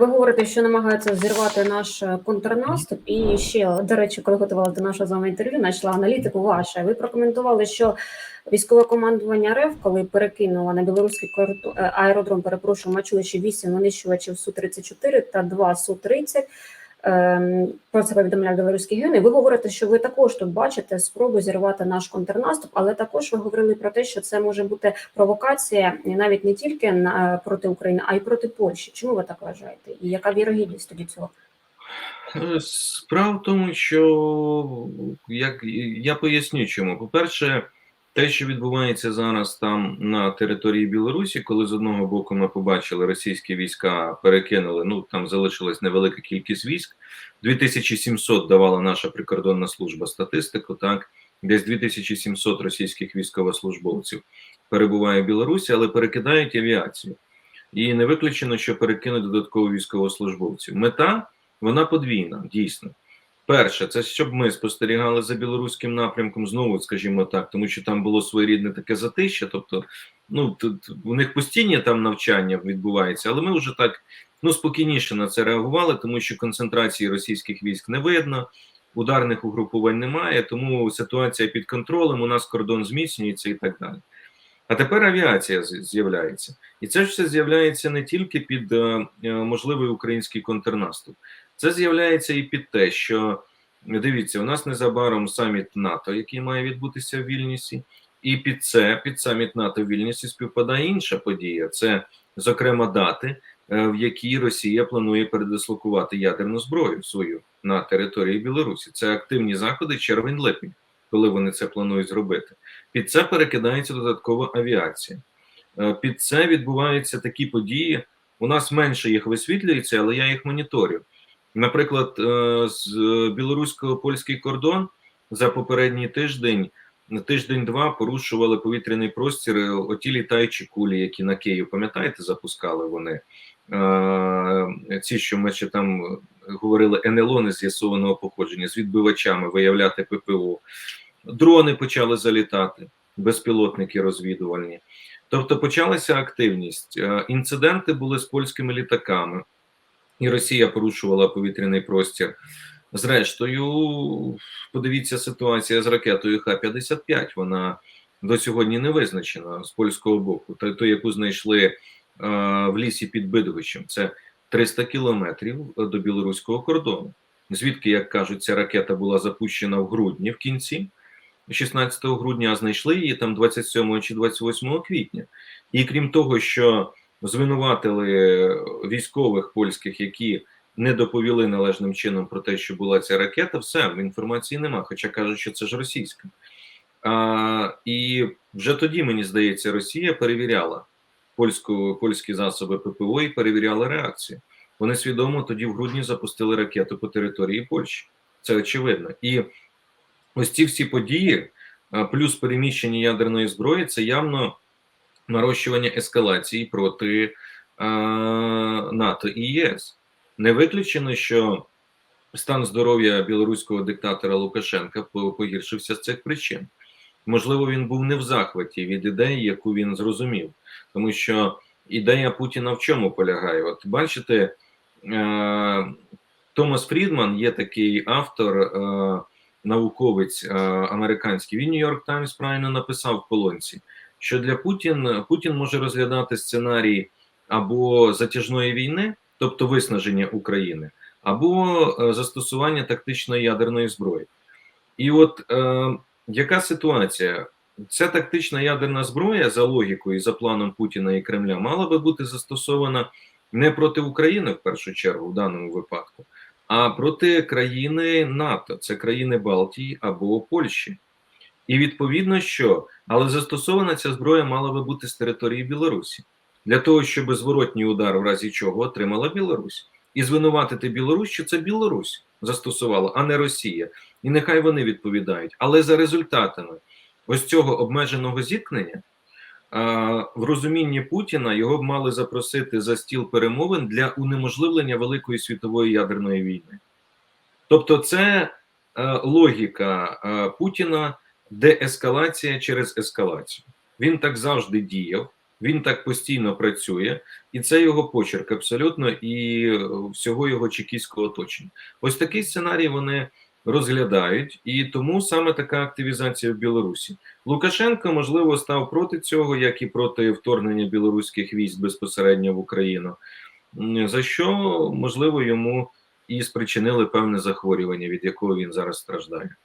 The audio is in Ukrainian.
Ви говорите, що намагаються зірвати наш е, контрнаступ. І ще, до речі, коли готувала до нашого з вами інтерв'ю, знайшла аналітику ваша. Ви прокоментували, що військове командування РФ, коли перекинуло на білоруський е, аеродром, перепрошую, мачуючи 8 винищувачів Су-34 та 2 Су-30, ем, про це повідомляв білоруський гений. Ви говорите, що ви також тут бачите спробу зірвати наш контрнаступ, але також ви говорили про те, що це може бути провокація навіть не тільки на проти України, а й проти Польщі. Чому ви так вважаєте? І яка вірогідність тоді цього? Е, Справа в тому, що як я поясню чому. По-перше, те, що відбувається зараз там на території Білорусі, коли з одного боку ми побачили російські війська перекинули, ну там залишилась невелика кількість військ. 2700 давала наша прикордонна служба статистику. Так, десь 2700 російських військовослужбовців перебуває в Білорусі, але перекидають авіацію. І не виключено, що перекинуть додатково військовослужбовців. Мета вона подвійна, дійсно. Перше, це щоб ми спостерігали за білоруським напрямком, знову скажімо так, тому що там було своєрідне таке затища. Тобто, ну тут у них постійні там навчання відбувається, але ми вже так ну спокійніше на це реагували, тому що концентрації російських військ не видно, ударних угрупувань немає, тому ситуація під контролем. У нас кордон зміцнюється і так далі. А тепер авіація з'являється, і це все з'являється не тільки під е, е, можливий український контрнаступ. Це з'являється і під те, що дивіться, у нас незабаром саміт НАТО, який має відбутися в Вільнюсі, і під це, під саміт НАТО в Вільнюсі співпадає інша подія. Це, зокрема, дати, е, в якій Росія планує передислокувати ядерну зброю свою на території Білорусі. Це активні заходи червень-липень, коли вони це планують зробити. Під це перекидається додаткова авіація. Е, Під це відбуваються такі події. У нас менше їх висвітлюється, але я їх моніторю. Наприклад, е, з білорусько-польський кордон за попередній тиждень, тиждень-два порушували повітряний простір е, оті літаючі кулі, які на Київ, пам'ятаєте, запускали вони. Е, Ці, що ми ще там говорили, НЛО не з'ясованого походження з відбивачами виявляти ППО. Дрони почали залітати, безпілотники розвідувальні. Тобто почалася активність. Е, Інциденти були з польськими літаками і Росія порушувала повітряний простір. Зрештою, подивіться ситуація з ракетою Х-55. Вона до сьогодні не визначена з польського боку. Та ту, яку знайшли е, в лісі під Бидовищем, це 300 кілометрів до білоруського кордону. Звідки, як кажуть, ця ракета була запущена в грудні в кінці 16 грудня, а знайшли її там 27 чи 28 квітня. І крім того, що звинуватили військових польських, які не доповіли належним чином про те, що була ця ракета, все інформації нема, хоча кажуть, що це ж російська. А, і вже тоді, мені здається, Росія перевіряла польську, польські засоби ППО і перевіряла реакцію. Вони свідомо тоді в грудні запустили ракету по території Польщі. Це очевидно. І ось ці всі події, плюс переміщення ядерної зброї, це явно нарощування ескалації проти а, НАТО і ЄС. Не виключено, що стан здоров'я білоруського диктатора Лукашенка погіршився з цих причин. Можливо, він був не в захваті від ідеї, яку він зрозумів, тому що ідея Путіна в чому полягає? От бачите, е, Томас Фрідман є такий автор, е, науковець е, американський. Він Нью-Йорк Таймс правильно написав в колонці, що для Путін Путін може розглядати сценарій або затяжної війни, тобто виснаження України, або е, застосування тактичної ядерної зброї. І от е, яка ситуація? Ця тактична ядерна зброя за логікою, за планом Путіна і Кремля, мала би бути застосована не проти України в першу чергу, в даному випадку, а проти країни НАТО, це країни Балтії або Польщі. І відповідно, що але застосована ця зброя мала би бути з території Білорусі для того, щоб зворотній удар, в разі чого отримала Білорусь, і звинуватити Білорусь, що це Білорусь застосувала, а не Росія. І нехай вони відповідають. Але за результатами ось цього обмеженого зіткнення в розумінні Путіна його б мали запросити за стіл перемовин для унеможливлення Великої світової ядерної війни. Тобто, це е, логіка е, Путіна деескалація через ескалацію. Він так завжди діяв. Він так постійно працює, і це його почерк абсолютно і е, всього його чекістського оточення. Ось такий сценарій вони розглядають, і тому саме така активізація в Білорусі. Лукашенко можливо став проти цього, як і проти вторгнення білоруських військ безпосередньо в Україну. За що можливо йому і спричинили певне захворювання, від якого він зараз страждає.